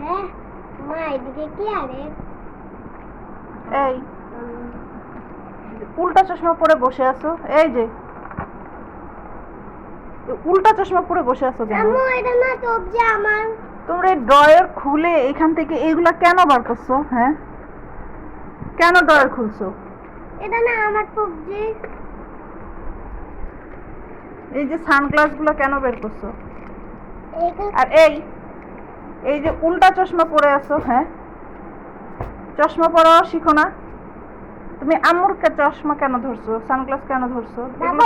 হ্যাঁ মা এদিকে কি আরে? এই। উল্টা চশমা পরে বসে আছো? এই যে। উল্টা চশমা পরে বসে আছো কেন? আম্মু এটা না সবজি আমার। তোমরা ড্রয়ার খুলে এখান থেকে এগুলা কেন বার করছ হ্যাঁ? কেন ড্রয়ার খুলছো? এটা না আমার সবজি এই যে সানগ্লাসগুলো কেন বের করছ? আর এই এই যে উল্টা চশমা পরে আছো হ্যাঁ? চশমা পরাও শিখো না। তুমি আম্মুর কে- চশমা কেন ধরছো? সানগ্লাস কেন ধরছো? বাবা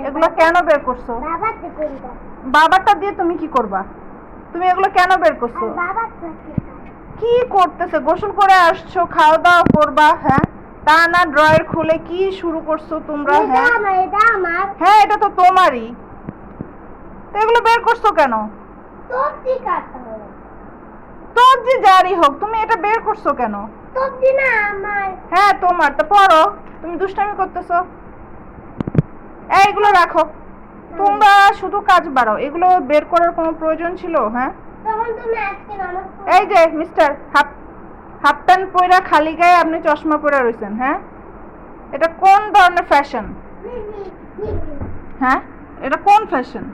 এগুলো- কেন বের করছ? বাবা থেকে বাবারটা দিয়ে তুমি কি করবা? তুমি এগুলো কেন বের করছ? কি করতেছে? গোসল করে আসছো খাওয়া দাওয়া করবা হ্যাঁ? তা না ড্রয়ার খুলে কি শুরু করছ তোমরা হ্যাঁ? আমার এটা আমার হ্যাঁ এটা তো তোমারই। তো এগুলো বের করছ কেন? সবজি কাটতে হবে? যে যারই হোক তুমি এটা বের করছ কেন? সবজি না আমার। হ্যাঁ তোমার তো পড়ো। তুমি দুষ্টামি করতেছো। এইগুলো রাখো। তোমরা শুধু কাজ বাড়াও। এগুলো বের করার কোনো প্রয়োজন ছিল? হ্যাঁ? এই যে মিস্টার হাফ হাফ প্যান্ট পরে খালি গায়ে আপনি চশমা পরে রয়েছেন হ্যাঁ? এটা কোন ধরনের ফ্যাশন হ্যাঁ? এটা কোন ফ্যাশন